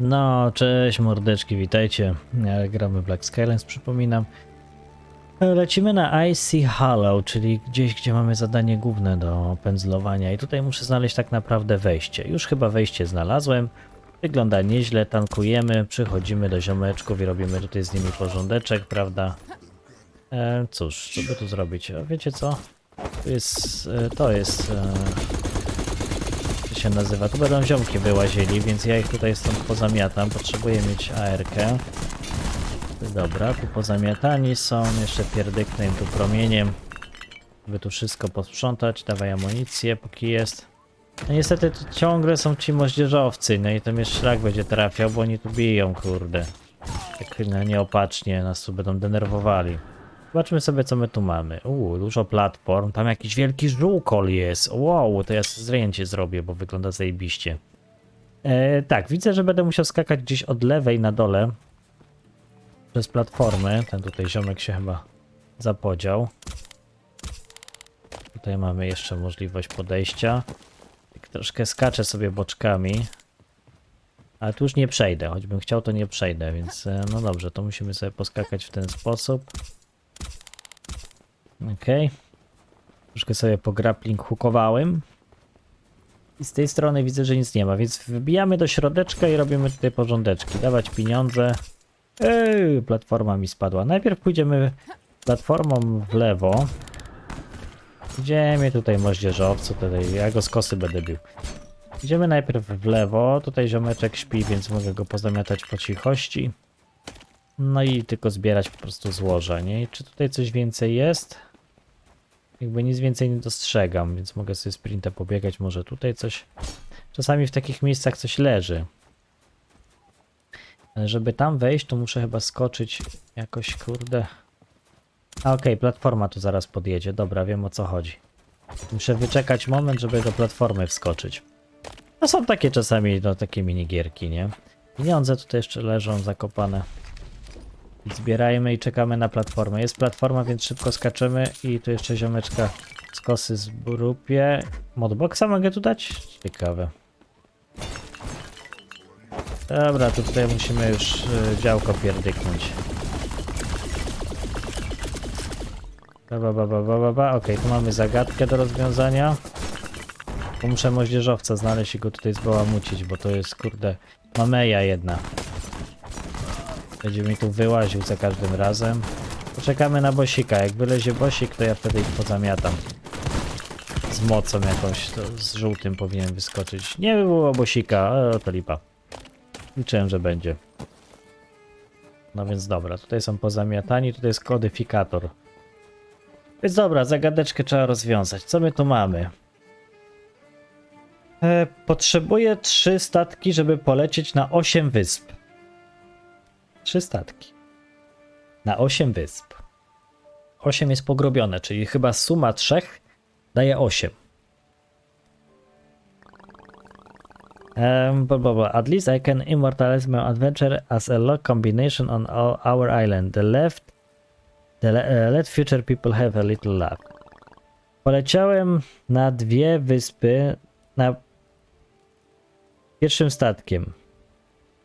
No, cześć mordeczki, witajcie. E, Gramy Black Skylines, przypominam. E, Lecimy na Icy Hollow, czyli gdzieś, gdzie mamy zadanie główne do pędzlowania i tutaj muszę znaleźć tak naprawdę wejście. Już chyba wejście znalazłem. Wygląda nieźle, tankujemy, przychodzimy do ziomeczków i robimy tutaj z nimi porządeczek, prawda? E, cóż, co by tu zrobić? A wiecie co? Tu jest, e, to jest... E, się nazywa. Tu będą ziomki wyłazili, więc ja ich tutaj stąd pozamiatam. Potrzebuję mieć ARkę. Dobra, tu pozamiatani są. Jeszcze pierdyknę im tu promieniem. By tu wszystko posprzątać. Dawaj amunicję, póki jest. No niestety tu ciągle są ci moździerzowcy, no i to mnie szlak będzie trafiał, bo oni tu biją, kurde. Tak no, nieopatrznie nas tu będą denerwowali. Zobaczmy sobie, co my tu mamy. Uuu, dużo platform. Tam jakiś wielki żółkol jest. Wow, to ja zdjęcie zrobię, bo wygląda zajebiście. E, tak, widzę, że będę musiał skakać gdzieś od lewej na dole. Przez platformę. Ten tutaj ziomek się chyba zapodział. Tutaj mamy jeszcze możliwość podejścia. Tak troszkę skaczę sobie boczkami. Ale tu już nie przejdę. Choćbym chciał, to nie przejdę, więc e, no dobrze, to musimy sobie poskakać w ten sposób. Okej. Troszkę sobie po grappling hookowałem. I z tej strony widzę, że nic nie ma, więc wbijamy do środeczka i robimy tutaj porządeczki. Dawać pieniądze. Ej, platforma mi spadła. Najpierw pójdziemy platformą w lewo. Gdzie mnie tutaj moździerzowcu, tutaj ja go z kosy będę bił. Idziemy najpierw w lewo, tutaj ziomeczek śpi, więc mogę go pozamiatać po cichości. No i tylko zbierać po prostu złoża, nie? Czy tutaj coś więcej jest? Jakby nic więcej nie dostrzegam, więc mogę sobie sprinta pobiegać, może tutaj coś... Czasami w takich miejscach coś leży. Ale żeby tam wejść, to muszę chyba skoczyć jakoś, kurde... A okej, platforma tu zaraz podjedzie, dobra, wiem o co chodzi. Muszę wyczekać moment, żeby do platformy wskoczyć. No są takie czasami, no takie minigierki, nie? Pieniądze tutaj jeszcze leżą zakopane. Zbierajmy i czekamy na platformę. Jest platforma, więc szybko skaczemy i tu jeszcze ziomeczka z kosy z grupie. Modboxa mogę tu dać? Ciekawe. Dobra, to tutaj musimy już y, działko pierdyknąć. Ba, ba, ba, ba, ba, ba. Okej, tu mamy zagadkę do rozwiązania. Muszę moździerzowca znaleźć i go tutaj zbałamucić, bo to jest, kurde, mameja jedna. Będzie mi tu wyłaził za każdym razem. Poczekamy na bosika. Jak wylezie bosik, to ja wtedy ich pozamiatam. Z mocą jakąś, z żółtym powinien wyskoczyć. Nie było bosika, o, to lipa. Liczyłem, że będzie. No więc dobra, tutaj są pozamiatani, tutaj jest kodyfikator. Więc dobra, zagadeczkę trzeba rozwiązać. Co my tu mamy? E, potrzebuję trzy statki, żeby polecieć na 8 wysp. Trzy statki. Na 8 wysp. 8 jest pogrobione, czyli chyba suma trzech daje 8. Um, blah, blah. At least I can immortalize my adventure as a lock combination on our, our island. The left, the le, uh, let future people have a little luck. Poleciałem na dwie wyspy na pierwszym statkiem,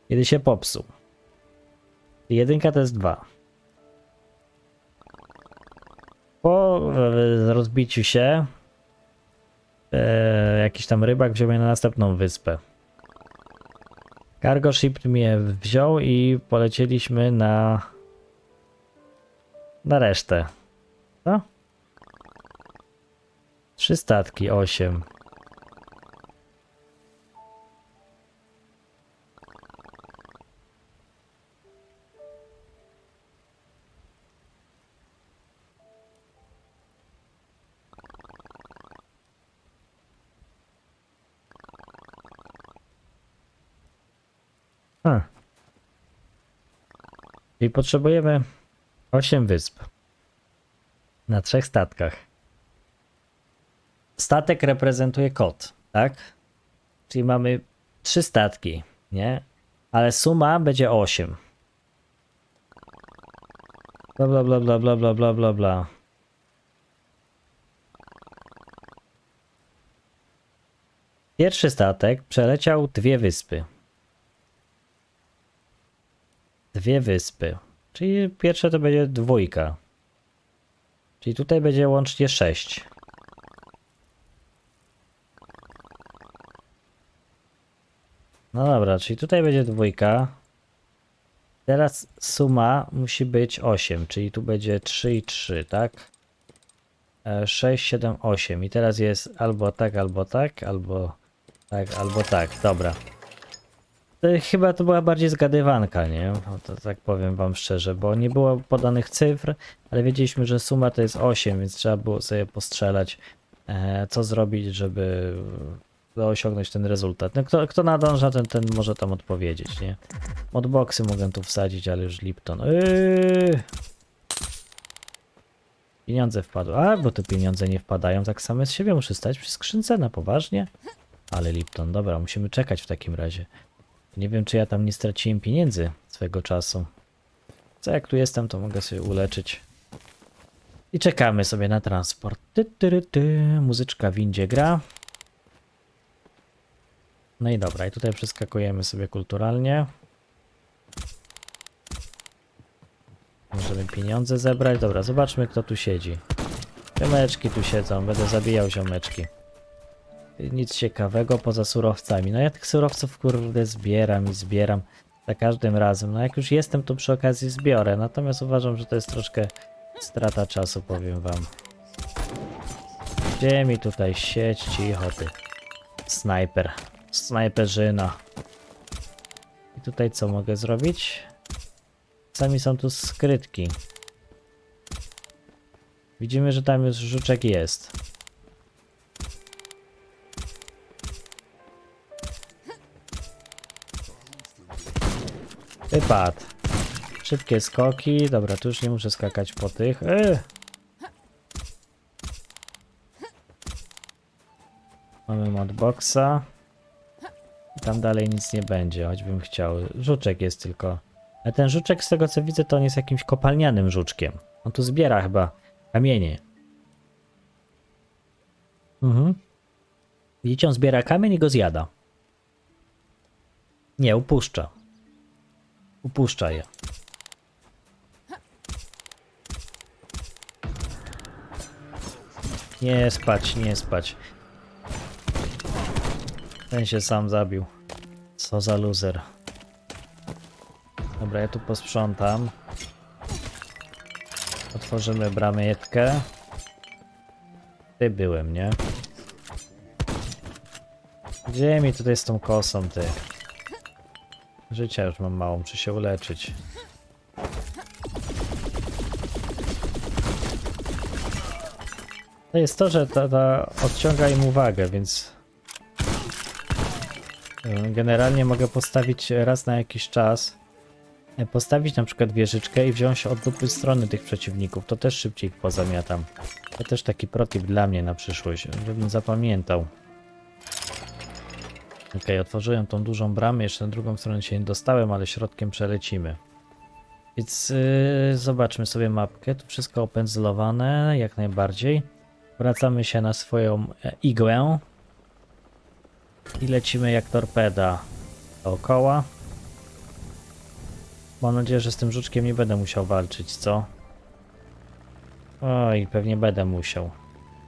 kiedy się popsuł. Jedynka to jest dwa. Po e, rozbiciu się e, jakiś tam rybak wziął mnie na następną wyspę. Cargo ship mnie wziął i polecieliśmy na na resztę. Co? Trzy statki, osiem. A. Czyli potrzebujemy 8 wysp. Na trzech statkach. Statek reprezentuje kot, tak? Czyli mamy trzy statki, nie? Ale suma będzie 8. Bla bla bla bla bla bla bla bla bla. Pierwszy statek przeleciał dwie wyspy. Dwie wyspy. Czyli pierwsze to będzie dwójka. Czyli tutaj będzie łącznie sześć. No dobra, czyli tutaj będzie dwójka. Teraz suma musi być 8, czyli tu będzie 3 i 3, tak? E, 6, 7, 8. I teraz jest albo tak, albo tak, albo tak, albo tak. Dobra. Chyba to była bardziej zgadywanka, nie? To tak powiem wam szczerze, bo nie było podanych cyfr, ale wiedzieliśmy, że suma to jest 8, więc trzeba było sobie postrzelać, e, co zrobić, żeby osiągnąć ten rezultat. No kto, kto nadąża, ten, ten może tam odpowiedzieć, nie? Modboxy mogę tu wsadzić, ale już Lipton. Yy! Pieniądze wpadły. A, bo te pieniądze nie wpadają tak same z siebie. Muszę stać przy skrzynce na poważnie. Ale Lipton, dobra, musimy czekać w takim razie. Nie wiem, czy ja tam nie straciłem pieniędzy swego czasu. Co jak tu jestem, to mogę sobie uleczyć. I czekamy sobie na transport. Ty, ty, ty. Muzyczka w windzie gra. No i dobra, i tutaj przeskakujemy sobie kulturalnie. Możemy pieniądze zebrać. Dobra, zobaczmy kto tu siedzi. Ziomeczki tu siedzą, będę zabijał ziomeczki. Nic ciekawego poza surowcami. No ja tych surowców kurde zbieram i zbieram za każdym razem. No jak już jestem, to przy okazji zbiorę. Natomiast uważam, że to jest troszkę strata czasu, powiem wam. Gdzie mi tutaj sieć? Cicho ty. Snajper. Snajperzyna. I tutaj co mogę zrobić? Sami są tu skrytki. Widzimy, że tam już żuczek jest. Wypad. Szybkie skoki. Dobra, tu już nie muszę skakać po tych. Yy. Mamy modboxa. Tam dalej nic nie będzie, choćbym chciał. Żuczek jest tylko. Ale ten żuczek, z tego co widzę, to on jest jakimś kopalnianym żuczkiem. On tu zbiera chyba kamienie. Mhm. Widzicie, on zbiera kamień i go zjada. Nie, upuszcza. Upuszcza je. Nie spać, nie spać. Ten się sam zabił. Co za loser. Dobra, ja tu posprzątam. Otworzymy bramietkę. Ty byłem, nie? Gdzie mi tutaj z tą kosą, ty? Życia już mam mało, muszę się uleczyć. To jest to, że ta, ta odciąga im uwagę, więc y, generalnie mogę postawić raz na jakiś czas e, postawić na przykład wieżyczkę i wziąć od dupy strony tych przeciwników, to też szybciej ich pozamiatam. To też taki protip dla mnie na przyszłość, żebym zapamiętał. Ok, otworzyłem tą dużą bramę, jeszcze na drugą stronę się nie dostałem, ale środkiem przelecimy. Więc yy, zobaczmy sobie mapkę, tu wszystko opędzlowane, jak najbardziej. Wracamy się na swoją e, igłę. I lecimy jak torpeda dookoła. Mam nadzieję, że z tym żuczkiem nie będę musiał walczyć, co? Oj, pewnie będę musiał.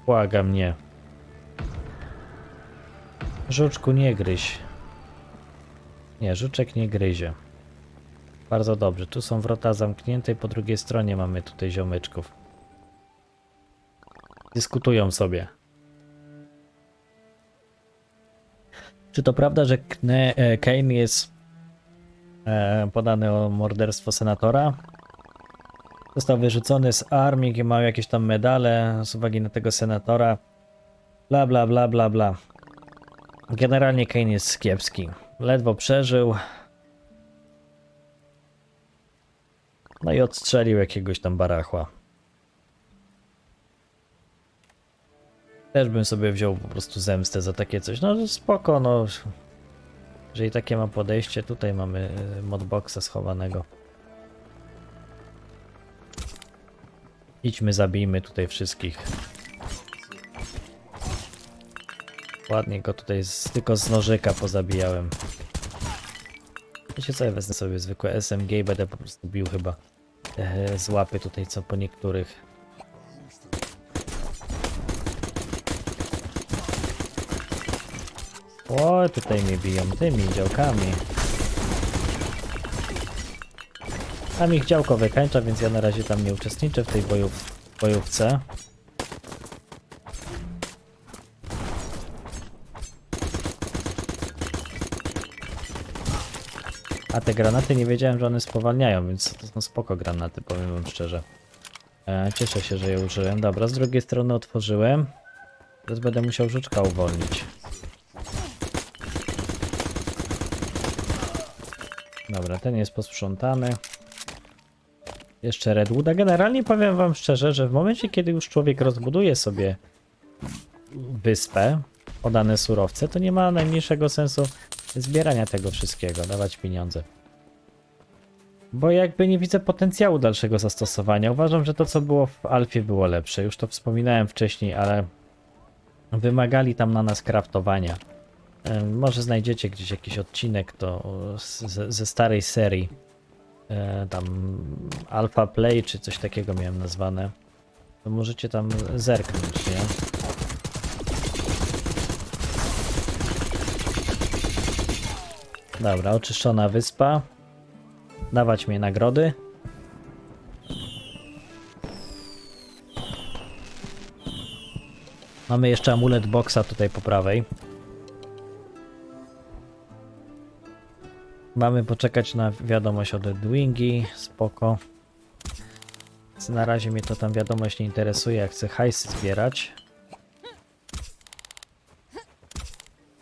Błaga mnie. Żuczku nie gryź. Nie, żuczek nie gryzie. Bardzo dobrze. Tu są wrota zamknięte i po drugiej stronie mamy tutaj ziomeczków. Dyskutują sobie. Czy to prawda, że e, Kane jest e, podany o morderstwo senatora? Został wyrzucony z armii, ma jakieś tam medale z uwagi na tego senatora. Bla bla bla bla bla. Generalnie Kane jest kiepski. Ledwo przeżył. No i odstrzelił jakiegoś tam barachła. Też bym sobie wziął po prostu zemstę za takie coś. No spoko, no. Jeżeli takie ma podejście, tutaj mamy y, modboxa schowanego. Idźmy, zabijmy tutaj wszystkich. Ładnie go tutaj z, tylko z nożyka pozabijałem. Wiecie co, ja wezmę sobie zwykłe SMG i będę po prostu bił chyba e, z tutaj co po niektórych. O, tutaj mnie biją tymi działkami. Tam ich działko wykańcza, więc ja na razie tam nie uczestniczę w tej bojów, bojówce. Te granaty nie wiedziałem, że one spowalniają, więc to są spoko granaty, powiem wam szczerze. E, cieszę się, że je użyłem. Dobra, z drugiej strony otworzyłem. Teraz będę musiał żuczka uwolnić. Dobra, ten jest posprzątany. Jeszcze Redwooda. Generalnie powiem wam szczerze, że w momencie, kiedy już człowiek rozbuduje sobie wyspę, podane surowce, to nie ma najmniejszego sensu zbierania tego wszystkiego, dawać pieniądze. Bo jakby nie widzę potencjału dalszego zastosowania. Uważam, że to co było w Alfie było lepsze. Już to wspominałem wcześniej, ale wymagali tam na nas kraftowania. Może znajdziecie gdzieś jakiś odcinek to z, ze starej serii. E, Tam Alpha Play czy coś takiego miałem nazwane. To możecie tam zerknąć, nie? Dobra, oczyszczona wyspa. Dawać mi nagrody. Mamy jeszcze amulet boxa tutaj po prawej. Mamy poczekać na wiadomość od Edwingi, spoko. Więc Na razie mnie to tam wiadomość nie interesuje, jak chcę hajsy zbierać.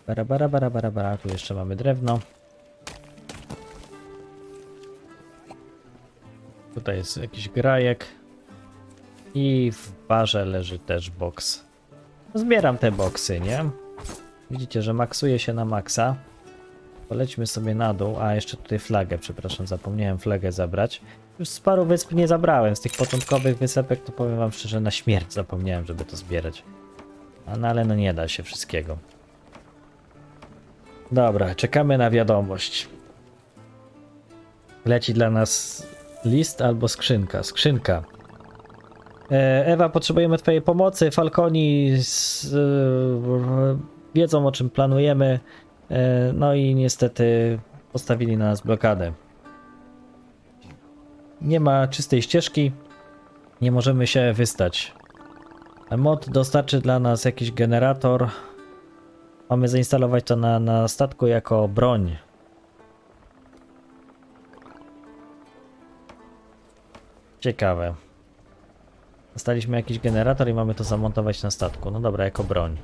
Bara, bara, bara, bara, bara. Tu jeszcze mamy drewno. Tutaj jest jakiś grajek. I w barze leży też boks. Zbieram te boksy, nie? Widzicie, że maksuje się na maksa. Polećmy sobie na dół. A, jeszcze tutaj flagę, przepraszam, zapomniałem flagę zabrać. Już z paru wysp nie zabrałem. Z tych początkowych wysepek to powiem wam szczerze, na śmierć zapomniałem, żeby to zbierać. A no ale no nie da się wszystkiego. Dobra, czekamy na wiadomość. Leci dla nas list albo skrzynka. Skrzynka. E, Ewa, potrzebujemy Twojej pomocy. Falconi z, e, wiedzą o czym planujemy. E, no i niestety postawili na nas blokadę. Nie ma czystej ścieżki. Nie możemy się wystać. Mod dostarczy dla nas jakiś generator. Mamy zainstalować to na, na statku jako broń. Ciekawe. Dostaliśmy jakiś generator i mamy to zamontować na statku. No dobra, jako broń.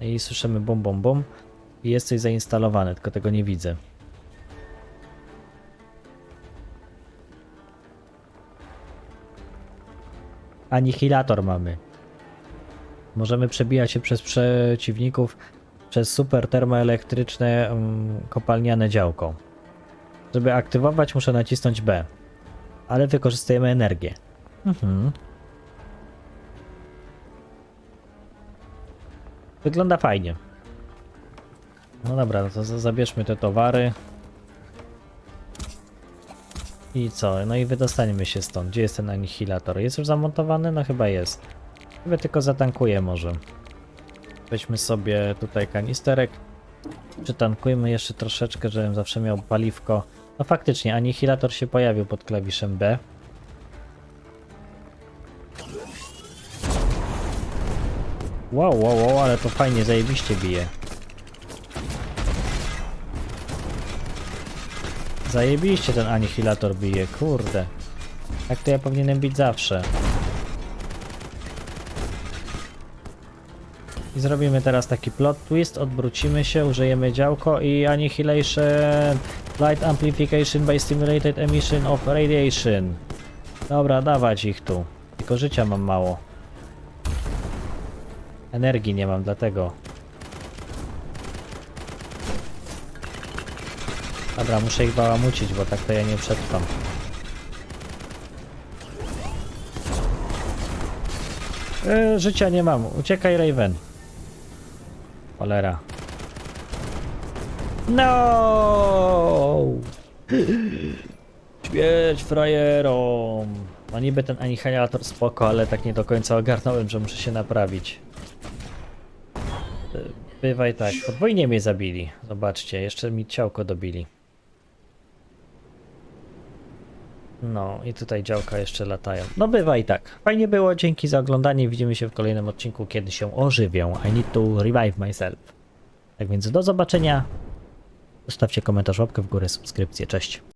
I słyszymy bum bum bum. I jest coś zainstalowane, tylko tego nie widzę. Anihilator mamy. Możemy przebijać się przez przeciwników przez super termoelektryczne mm, kopalniane działko. Żeby aktywować muszę nacisnąć B. Ale wykorzystujemy energię. Mhm. Wygląda fajnie. No dobra, no to za- zabierzmy te towary. I co? No i wydostaniemy się stąd. Gdzie jest ten anihilator? Jest już zamontowany? No chyba jest. Chyba tylko zatankuję może. Weźmy sobie tutaj kanisterek. Przytankujmy jeszcze troszeczkę, żebym zawsze miał paliwko. No faktycznie, anihilator się pojawił pod klawiszem B. Wow, wow, wow, ale to fajnie, zajebiście bije. Zajebiście ten anihilator bije, kurde. Tak to ja powinienem bić zawsze. I zrobimy teraz taki plot twist, odwrócimy się, użyjemy działko i annihilation light amplification by stimulated emission of radiation. Dobra, dawać ich tu. Tylko życia mam mało. Energii nie mam, dlatego. Dobra, muszę ich bałamucić, bo tak to ja nie przetrwam. E, życia nie mam. Uciekaj, Raven. Cholera. No! Śmierć frajerom! No niby ten anihilator spoko, ale tak nie do końca ogarnąłem, że muszę się naprawić. Bywaj tak, podwójnie mnie zabili. Zobaczcie, jeszcze mi ciałko dobili. No i tutaj działka jeszcze latają. No bywa i tak. Fajnie było, dzięki za oglądanie. Widzimy się w kolejnym odcinku, kiedy się ożywią. I need to revive myself. Tak więc do zobaczenia. Zostawcie komentarz, łapkę w górę, subskrypcję. Cześć.